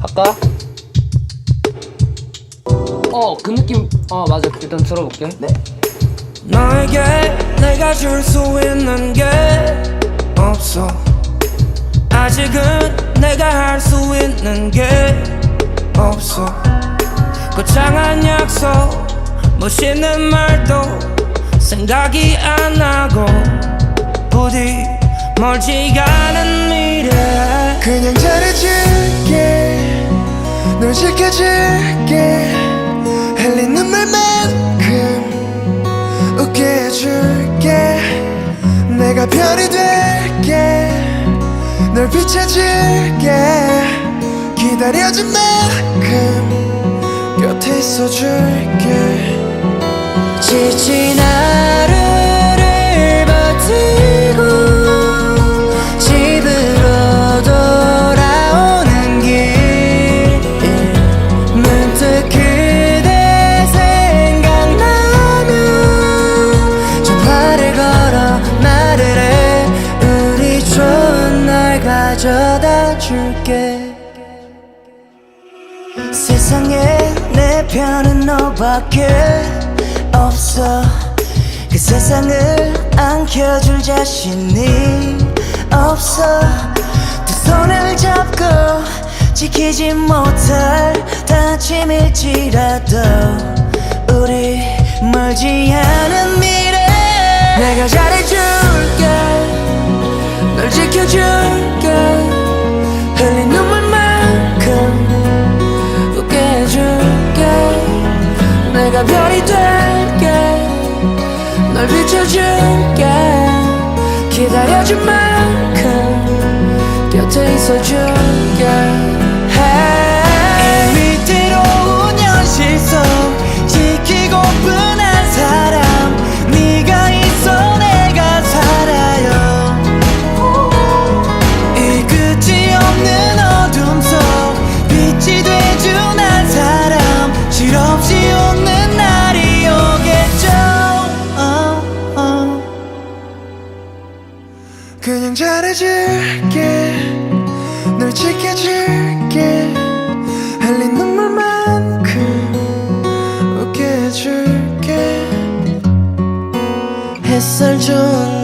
할까? 어, 그 느낌. 어, 맞아. 일단 들어볼게. 네. 너에게 내가 줄 수 있는 게 없어. 아직은 내가 할 수 있는 게 없어. 거창한 약속, 멋있는 말도 생각이 안 나고 부디 멀지 않은 미래. 그냥 잘해줄게. 널 지켜줄게. 흘린 눈물만큼 웃게 해줄게. 내가 별이 될게. 널 비춰줄게. 기다려준 만큼 곁에 있어줄게. 지친 하 가져다 줄게. 세상에 내 편은 너밖에 없어. 그 세상을 안겨줄 자신이 없어. 두 손을 잡고 지키지 못할 다짐일지라도 우리 멀지 않은 미래 내가 잘해줄게. 널 지켜줄 내가 별이 될게. 널 비춰줄게. 기다려줄 만큼 곁에 있어줄게 그냥 잘해줄게. 널 지켜줄게. 흘린 눈물만큼 웃게 해줄게. 햇살 좋은